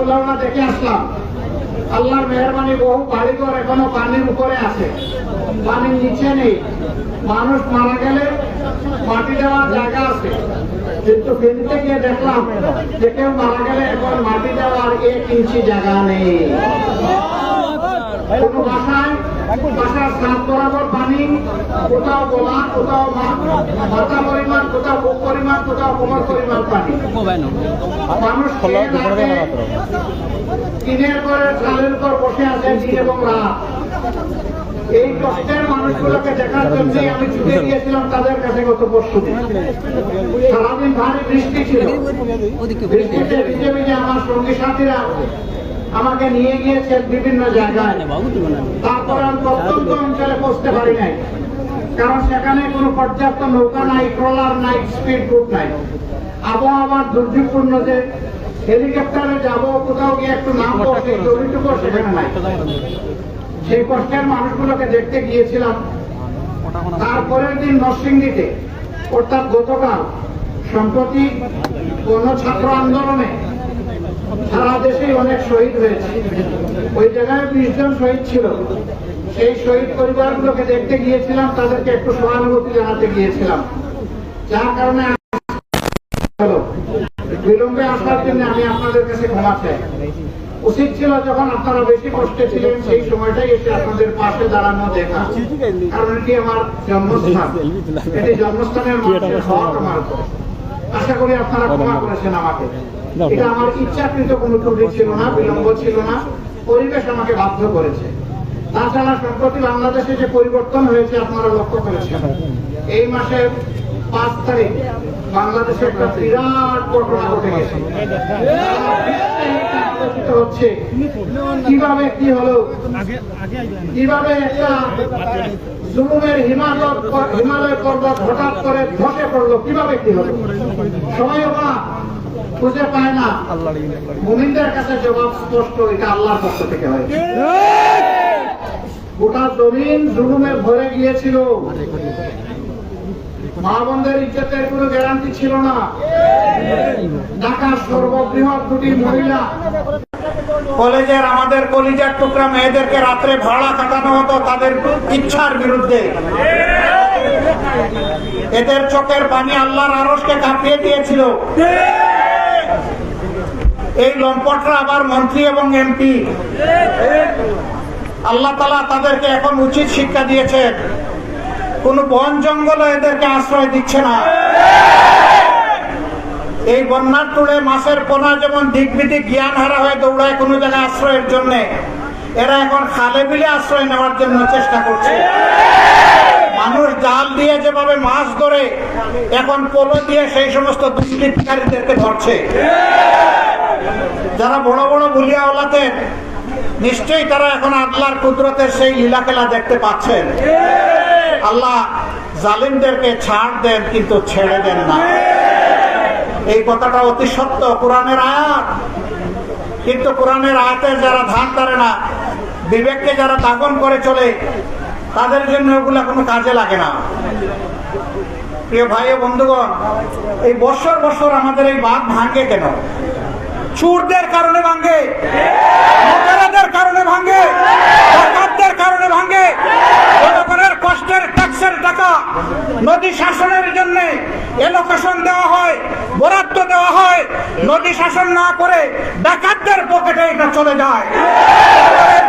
তুলনা দেখে আসলাম। আল্লাহর মেহরবানি বহু বাড়িঘর এখনও পানির উপরে আছে। পানির নিচে নেই। মানুষ মারা গেলে মাটি দেওয়ার জায়গা আছে। কিন্তু কিনতে গিয়ে দেখলাম যে কেউ মারা গেলে এখন মাটি দেওয়ার এক ইঞ্চি জায়গা নেই। কোনো বাসায় এই কষ্টের মানুষগুলোকে দেখার জন্য আমি ছুটে গিয়েছিলাম তাদের কাছে গত পরশু সারাদিন ভারী বৃষ্টি ছিল। ভিজে ভিজে আমার সঙ্গী সাথীরা আমাকে নিয়ে গিয়েছেন বিভিন্ন জায়গায়। তারপর আমি প্রত্যন্ত অঞ্চলে পৌঁছতে পারি নাই। কারণ সেখানে কোনো পর্যাপ্ত নৌকা নাই ট্রলার নাই স্পিড বোট নাই। আবহাওয়ার দুর্যোগপূর্ণ যে হেলিকপ্টারে যাব কোথাও গিয়ে একটু নাম বসে সেখানে নাই। সেই কষ্টের মানুষগুলোকে দেখতে গিয়েছিলাম। তারপরের দিন নরসিংদীতে অর্থাৎ গতকাল সম্প্রতি কোন ছাত্র আন্দোলনে সারা দেশে অনেক শহীদ হয়েছে। ওই জায়গায় বিশ জন শহীদ ছিল। সেই শহীদ দেখতে গিয়েছিলাম, তাদেরকে একটু সহানুভূতি জানাতে গিয়েছিলাম। যার কারণে বিলম্বে আসার জন্য আমি আপনাদের কাছে ক্ষমা চাই। উচিত ছিল যখন আপনারা বেশি কষ্টে ছিলেন, সেই সময়টাই এসে আপনাদের পাশে দাঁড়ানো দেখা। কারণ এটি আমার জন্মস্থান। এটি জন্মস্থানের। আশা করি আপনারা ক্ষমা করেছেন আমাকে। এটা আমার ইচ্ছাকৃত কোনো ত্রুটি ছিল না বিলম্ব ছিল না পরিবেশ আমাকে বাধ্য করেছে। তাছাড়া সম্প্রতি বাংলাদেশে যে পরিবর্তন হয়েছে আপনারা লক্ষ্য করেছেন। এই মাসের পাঁচ তারিখ বাংলাদেশে একটা বিরাট ঘটনা ঘটে গেছে। হচ্ছে কীভাবে কি হলো কীভাবে একটা জুলুমের হিমালয় হিমালয় পর্বত হঠাৎ করে ধসে পড়ল কীভাবে কি হলো? সবাই খুঁজে পায় না। মুমিনদের কাছে জবাব স্পষ্ট এটা আল্লাহর পক্ষ থেকে হয়েছে গোটা জমিন জুলুমে ভরে গিয়েছিল। মা বোনদের ইজ্জতের কোনো গ্যারান্টি ছিল না। ঢাকার সর্ববৃহৎ দুটি মহিলা কলেজের আমাদের কলিজার টুকরা মেয়েদেরকে রাত্রে ভাড়া কাটানো হতো তাদের ইচ্ছার বিরুদ্ধে। এদের চোখের পানি আল্লাহর আরসকে কাঁপিয়ে দিয়েছিল। এই লম্পটরা আবার মন্ত্রী এবং এমপি। আল্লাহ তালা তাদেরকে এখন উচিত শিক্ষা দিয়েছেন কোন বন জঙ্গল এদেরকে আশ্রয় দিচ্ছে না। এই বন্যার তুলে মাছের পোনা যেমন দিক বিদিক জ্ঞান হারা হয়ে দৌড়ায় কোনো জায়গায় আশ্রয়ের জন্য, এরা এখন খালে বিলে আশ্রয় নেওয়ার জন্য চেষ্টা করছে। মানুষ জাল দিয়ে যেভাবে মাছ ধরে, এখন পোলো দিয়ে সেই সমস্ত দুষ্কৃতকারীদেরকে ধরছে। যারা বড় বড় বুলিয়াওয়ালাদের নিশ্চয়ই তারা এখন আল্লাহর কুদরতের সেই লীলা খেলা দেখতে পাচ্ছেন। আল্লাহ জালিমদেরকে ছাড় দেন, কিন্তু ছেড়ে দেন না। এই কথাটা অতি সত্য, কোরআনের আয়াত। কিন্তু কোরআনের আয়াতের যারা ধান ধরে না, বিবেককে যারা দাগন করে চলে, তাদের জন্য ওগুলা কোনো কাজে লাগে না। প্রিয় ভাই বন্ধুগণ, এই বছর বছর আমাদের এই বাঁধ ভাঙে কেন? চুরদের কারণে ভাঙে। মোকারাদের কারণে ভাঙে। ডাকাতদের কারণে ভাঙে। জনগণের কষ্টের ট্যাক্সের টাকা নদী শাসনের জন্য এলোকেশন দেওয়া হয়, বরাদ্দ দেওয়া হয়। নদী শাসন না করে ডাকাতদের পকেটে এটা চলে যায়।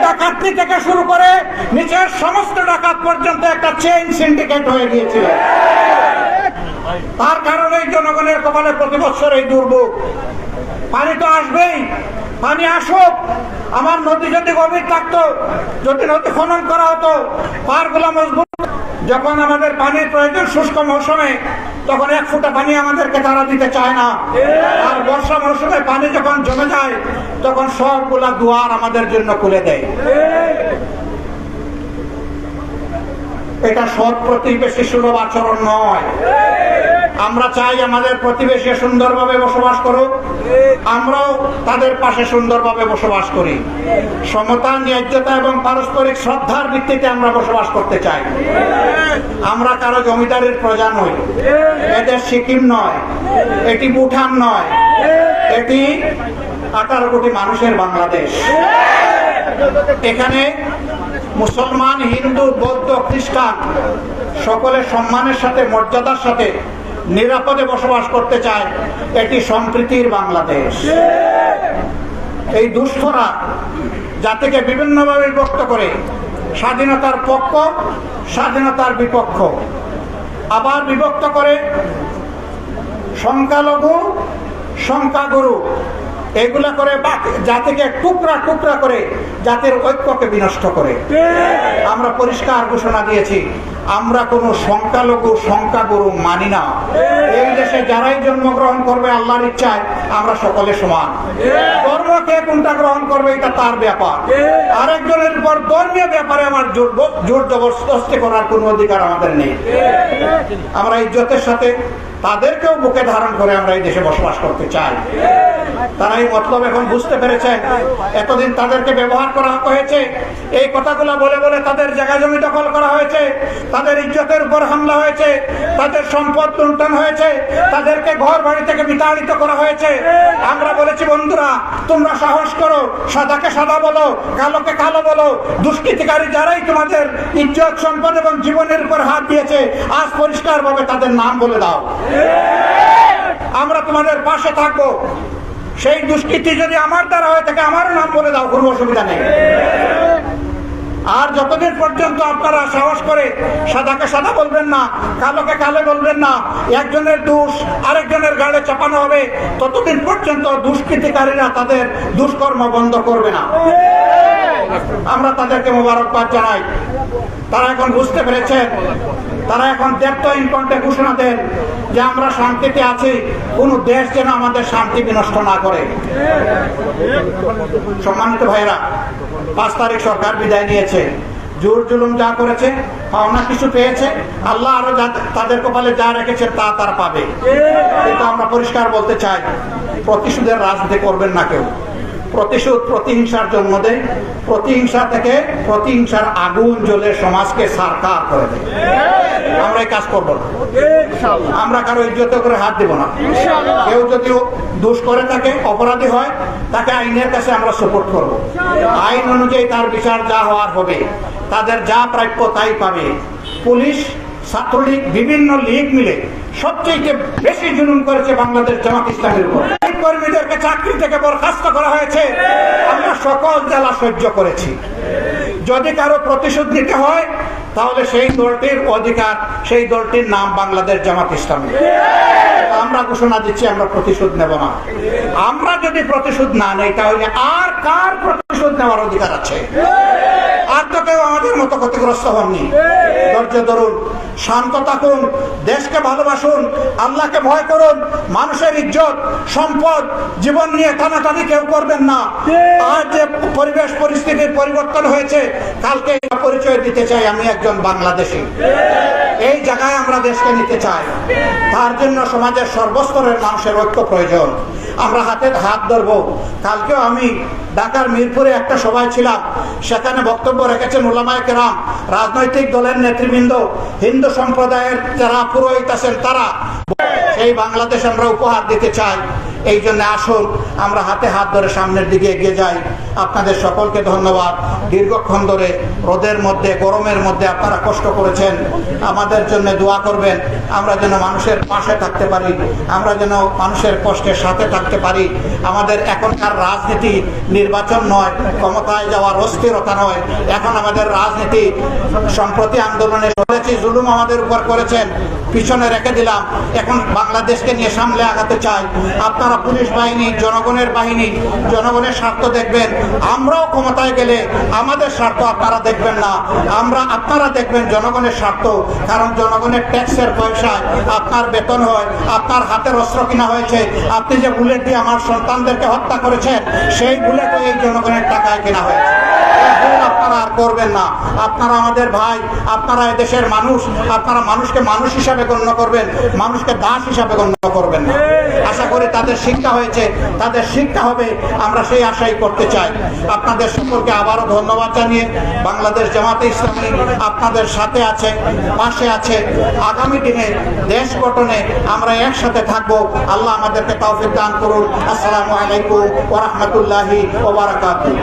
ডাকাতি থেকে শুরু করে নিচের সমস্ত ডাকাত পর্যন্ত একটা চেইন সিন্ডিকেট হয়ে গিয়েছিল তার কারণে জনগণের কপালে প্রতি বছর এই দুর্ভোগ। পানি তো আসবেই। পানি আসুক। আমার নদী যদি গভীর থাকতো, যদি নদী খনন করা হতো পারগুলা মজবুত। যখন আমাদের পানির প্রয়োজন শুষ্ক মৌসুমে, তখন এক ফুটা পানি আমাদেরকে তারা দিতে চায় না। আর বর্ষা মৌসুমে পানি যখন জমে যায়, তখন সবগুলা দুয়ার আমাদের জন্য খুলে দেয়। এটা সৎ প্রতিবেশী সুলভ আচরণ নয়। আমরা চাই আমাদের প্রতিবেশী সুন্দরভাবে বসবাস করুক। আমরাও তাদের পাশে সুন্দরভাবে বসবাস করি। সমতা ন্যায্যতা এবং পারস্পরিক শ্রদ্ধার ভিত্তিতে আমরা বসবাস করতে চাই। আমরা কারও জমিদারের প্রজা নই। এদের সিকিম নয়, এটি ভুটান নয়, এটি আঠারো কোটি মানুষের বাংলাদেশ। এখানে মুসলমান, হিন্দু, বৌদ্ধ, খ্রিস্টান সকলের সম্মানের সাথে, মর্যাদার সাথে নিরাপদে বসবাস করতে চায়, এটি সম্প্রীতির বাংলাদেশ। এই দুষ্করা জাতিকে বিভিন্নভাবে বিভক্ত করে, স্বাধীনতার পক্ষ, স্বাধীনতার বিপক্ষ। আবার বিভক্ত করে, সংখ্যালঘু, সংখ্যাগুরু, এগুলা করে জাতিকে টুকরা টুকরা করে জাতির ঐক্যকে বিনষ্ট করে। আমরা পরিষ্কার ঘোষণা দিয়েছি আমরা কোনো সংখ্যালঘু সংখ্যাগুরু মানি না। এই দেশে যারাই জন্মগ্রহণ করবে আল্লাহর ইচ্ছায় আমরা সকলে সমান। ধর্ম কে কোনটা গ্রহণ করবে এটা তার ব্যাপার। আরেকজনের উপর ধর্মীয় ব্যাপারে আমার জোর জোর জবরদস্তি করার কোনো অধিকার আমাদের নেই। আমরা ইজ্জতের সাথে তাদেরকেও বুকে ধারণ করে আমরা এই দেশে বসবাস করতে চাই। তারা এই মতলব এখন বুঝতে পেরেছেন। এতদিন তাদেরকে ব্যবহার করা হয়েছে। এই কথাগুলো বলে বলে তাদের জায়গা জমি দখল করা হয়েছে। তাদের ইজ্জতের উপর হামলা হয়েছে। তাদের সম্পদ লুণ্ঠন হয়েছে। তাদেরকে ঘর বাড়ি থেকে বিতাড়িত করা হয়েছে। আমরা বলেছি, বন্ধুরা, তোমরা সাহস করো। সাদাকে সাদা বলো, কালোকে কালো বলো। দুষ্কৃতিকারী যারাই তোমাদের ইজ্জত, সম্পদ এবং জীবনের উপর হাত দিয়েছে, আজ পরিষ্কারভাবে তাদের নাম বলে দাও। আমরা তোমাদের পাশে থাকব। সেই দুষ্কৃতি যদি আমার দ্বারা হয়ে থাকে আমারও নাম বলে দাও, কোনো অসুবিধা নেই। আর যতদিন পর্যন্ত আপনারা সাহস করে সাদাকে সাদা বলবেন না, কালোকে কালো বলবেন না, একজনের দোষ আরেকজনের গাড়ে চাপানো হবে, ততদিন পর্যন্ত দুষ্কৃতিকারীরা তাদের দুষ্কর্ম বন্ধ করবে না। আমরা তাদেরকে মোবারকবাদ জানাই। তারা এখন বুঝতে পেরেছেন তারা এখন দেখতো ইনকন্টে ঘোষণা দেন যে আমরা শান্তিতে আছি, কোন দেশ যেন আমাদের শান্তি বিনষ্ট না করে। সম্মানিত ভাইরা পাঁচ তারিখ সরকার বিদায় নিয়েছে। জোর জুলুম যা করেছে, পাওনা কিছু পেয়েছে, আল্লাহ আরও তাদের কপালে যা রেখেছে তা তার পাবে। কিন্তু আমরা পরিষ্কার বলতে চাই, প্রতিশোধের রাজনীতি করবেন না কেউ। প্রতিশোধ, প্রতিহিংসার জন্ম দেয়। প্রতিহিংসা থেকে প্রতিহিংসার আগুন জ্বলে সমাজকে সারকার করে দেয়। আমরা এই কাজ করব না। আমরা কারও ইজ্জত করে হাত দেব না। কেউ যদি দোষ করে থাকে অপরাধী হয়, তাকে আইনের কাছে আমরা সাপোর্ট করব। আইন অনুযায়ী তার বিচার যা হওয়ার হবে, তাদের যা প্রাপ্য তাই পাবে। পুলিশ, ছাত্রলীগ, বিভিন্ন লীগ মিলে সবচেয়ে বেশি জুলুম করেছে বাংলাদেশ জামাত ইসলামের উপর। কর্মীদেরকে চাকরি থেকে বরখাস্ত করা হয়েছে। আমরা সকল জেলা সহ্য করেছি। যদি কারও প্রতিশোধ নিতে হয়, তাহলে সেই দলটির অধিকার, সেই দলটির নাম বাংলাদেশ জামাত ইসলামী। আমরা ঘোষণা দিচ্ছি, আমরা প্রতিশোধ নেব না। আমরা যদি প্রতিশোধ না নেই, তাহলে আর কার প্রতিশোধ নেওয়ার অধিকার আছে? আর তো কেউ আমাদের মতো ক্ষতিগ্রস্ত হননি। ধৈর্য ধরুন। শান্ত থাকুন দেশকে ভালোবাসুন, আল্লাহকে ভয় করুন, মানুষের ইজ্জত, সম্পদ, জীবন নিয়ে টানাটানি কেউ করবেন না। আর যে পরিবেশ পরিস্থিতির পরিবর্তন হয়েছে, কালকে পরিচয় দিতে চাই আমি একজন বাংলাদেশি। এই জায়গায় আমরা দেশকে নিতে চাই। তার জন্য সমাজের সর্বস্তরের মানুষের ঐক্য প্রয়োজন। আমরা হাতে হাত ধরবো। কালকেও আমি ঢাকার মিরপুরে একটা সভায় ছিলাম। সেখানে বক্তব্য রেখেছেন ওলামায় কেরাম, রাজনৈতিক দলের নেতৃবৃন্দ, হিন্দু সম্প্রদায়ের যারা পুরোহিত আছেন তারা। সেই বাংলাদেশ আমরা উপহার দিতে চাই। এই জন্য আসুন, আমরা হাতে হাত ধরে সামনের দিকে এগিয়ে যাই। আপনাদের সকলকে ধন্যবাদ। দীর্ঘক্ষণ ধরে রোদের মধ্যে, গরমের মধ্যে আপনারা কষ্ট করেছেন। আমাদের জন্য দোয়া করবেন, আমরা যেন মানুষের পাশে থাকতে পারি, আমরা যেন মানুষের কষ্টের সাথে থাকতে পারি। আমাদের এখনকার রাজনীতি নির্বাচন নয়, ক্ষমতায় যাওয়ার অস্থিরতা নয়। এখন আমাদের রাজনীতি সম্প্রতি আন্দোলনে করেছি, জুলুম আমাদের উপর করেছেন, পিছনে রেখে দিলাম। এখন বাংলাদেশকে নিয়ে সামলে আগাতে চাই। আপনারা পুলিশ বাহিনী, জনগণের বাহিনী, জনগণের স্বার্থ দেখবেন। আমরাও ক্ষমতায় গেলে আমাদের স্বার্থ আপনারা দেখবেন না। আমরা আপনারা দেখবেন জনগণের স্বার্থ, কারণ জনগণের ট্যাক্সের পয়সায় আপনার বেতন হয়, আপনার হাতের অস্ত্র কিনা হয়েছে। আপনি যে বুলেট দিয়ে আমার সন্তানদেরকে হত্যা করেছেন, সেই বুলেটও এই জনগণের টাকায় কেনা হয়েছে। আপনারা আর করবেন না। আপনারা আমাদের ভাই, আপনারা এদেশের মানুষ, আপনারা মানুষকে মানুষ হিসাবে গণ্য করবেন, মানুষকে দাস হিসাবে গণ্য করবেন না। আশা করি তাদের শিক্ষা হয়েছে, তাদের শিক্ষা হবে, আমরা সেই আশাই করতে চাই। আপনাদের সকলকে আবারও ধন্যবাদ জানিয়ে বাংলাদেশ জামাতে ইসলামী আপনাদের সাথে আছে, পাশে আছে। আগামী দিনে দেশ গঠনে আমরা একসাথে থাকব। আল্লাহ আমাদেরকে তৌফিক দান করুন। আসসালামু আলাইকুম ওরহমতুল্লাহি ওবরাকাতুহ